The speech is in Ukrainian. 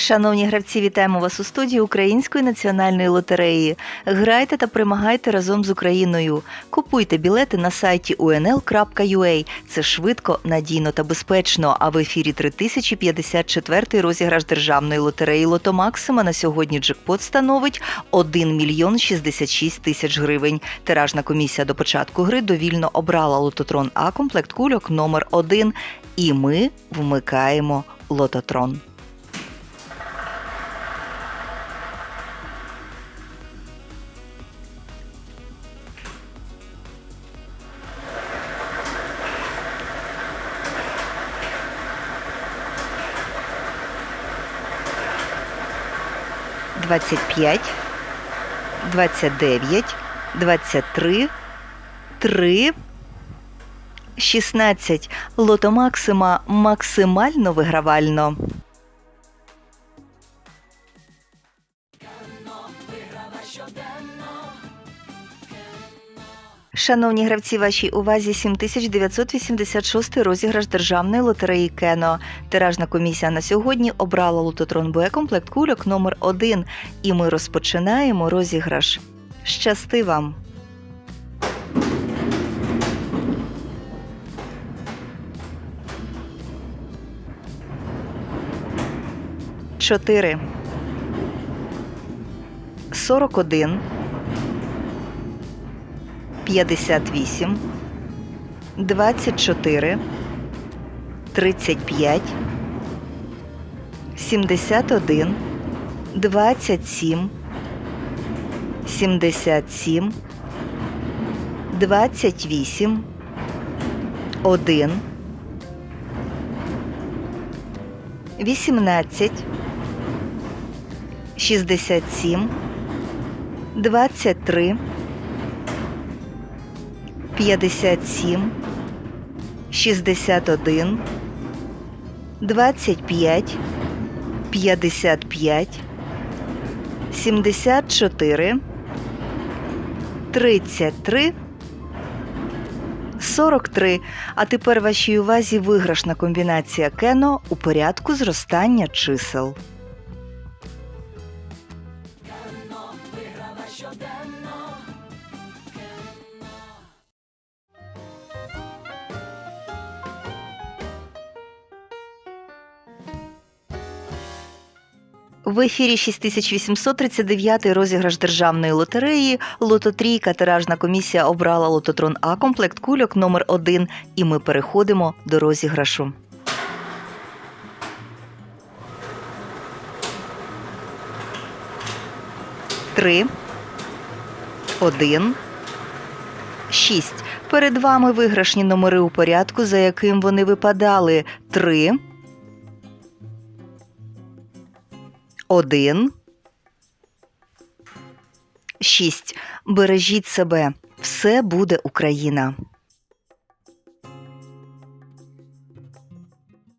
Шановні гравці, вітаємо вас у студії Української національної лотереї. Грайте та перемагайте разом з Україною. Купуйте білети на сайті unl.ua. Це швидко, надійно та безпечно. А в ефірі 3054 розіграш державної лотереї Лото Максима на сьогодні джекпот становить 1 мільйон 66 тисяч гривень. Тиражна комісія до початку гри довільно обрала лототрон А комплект кульок номер 1 І ми вмикаємо лототрон. Двадцять п'ять, двадцять дев'ять, двадцять три, три, шістнадцять. Лото Максима максимально вигравально. Шановні гравці, вашій увазі 7986 розіграш державної лотереї Кено. Тиражна комісія на сьогодні обрала лототрон Б комплект кульок номер 1 І ми розпочинаємо розіграш. Щасти вам! Чотири. Сорок один. 58, 24, 35, 71, 27, 77, 28, 1, 18, 67, 23, 57, 61, 25, 55, 74, 33, 43. А тепер вашій увазі виграшна комбінація кено у порядку зростання чисел. В ефірі 6839 розіграш державної лотереї. Лототрійка тиражна комісія обрала лототрон А комплект кульок номер 1 І ми переходимо до розіграшу. Три. Один. Шість. Перед вами виграшні номери у порядку, за яким вони випадали. Три. Один. Шість. Бережіть себе. Все буде Україна.